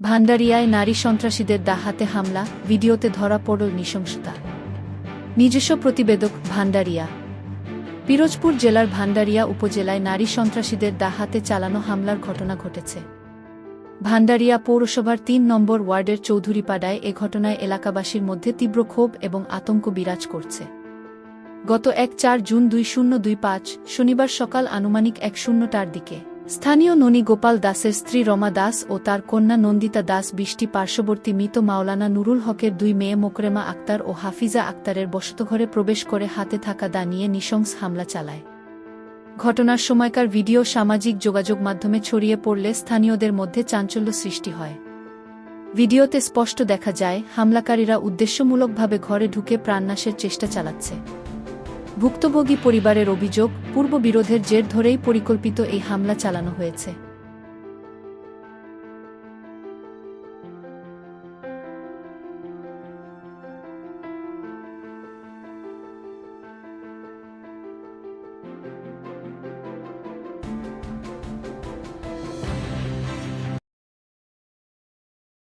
ভান্ডারিয়ায় নারী সন্ত্রাসীদের দাহাতে হামলা, ভিডিওতে ধরা পড়ল নৃশংসতা। নিজস্ব প্রতিবেদক ভান্ডারিয়া। পিরোজপুর জেলার ভান্ডারিয়া উপজেলায় নারী সন্ত্রাসীদের দাহাতে চালানো হামলার ঘটনা ঘটেছে। ভান্ডারিয়া পৌরসভার তিন নম্বর ওয়ার্ডের চৌধুরীপাড়ায় এ ঘটনায় এলাকাবাসীর মধ্যে তীব্র ক্ষোভ এবং আতঙ্ক বিরাজ করছে। গত এক চার জুন দুই শূন্য দুই পাঁচ, শনিবার সকাল আনুমানিক এক শূন্যটার দিকে স্থানীয় ননী গোপাল দাসের স্ত্রী রমা দাস ও তার কন্যা নন্দিতা দাস বৃষ্টি পার্শ্ববর্তী মৃত মাওলানা নুরুল হকের দুই মেয়ে মোকরেমা আক্তার ও হাফিজা আক্তারের বসতঘরে প্রবেশ করে হাতে থাকা দা নিয়ে নৃশংস হামলা চালায়। ঘটনার সময়কার ভিডিও সামাজিক যোগাযোগ মাধ্যমে ছড়িয়ে পড়লে স্থানীয়দের মধ্যে চাঞ্চল্য সৃষ্টি হয়। ভিডিওতে স্পষ্ট দেখা যায়, হামলাকারীরা উদ্দেশ্যমূলকভাবে ঘরে ঢুকে প্রাণনাশের চেষ্টা চালাচ্ছে। ভুক্তভোগী পরিবারের অভিযোগ পূর্ব বিরোধের জের ধরেই পরিকল্পিত এই হামলা চালানো হয়েছে।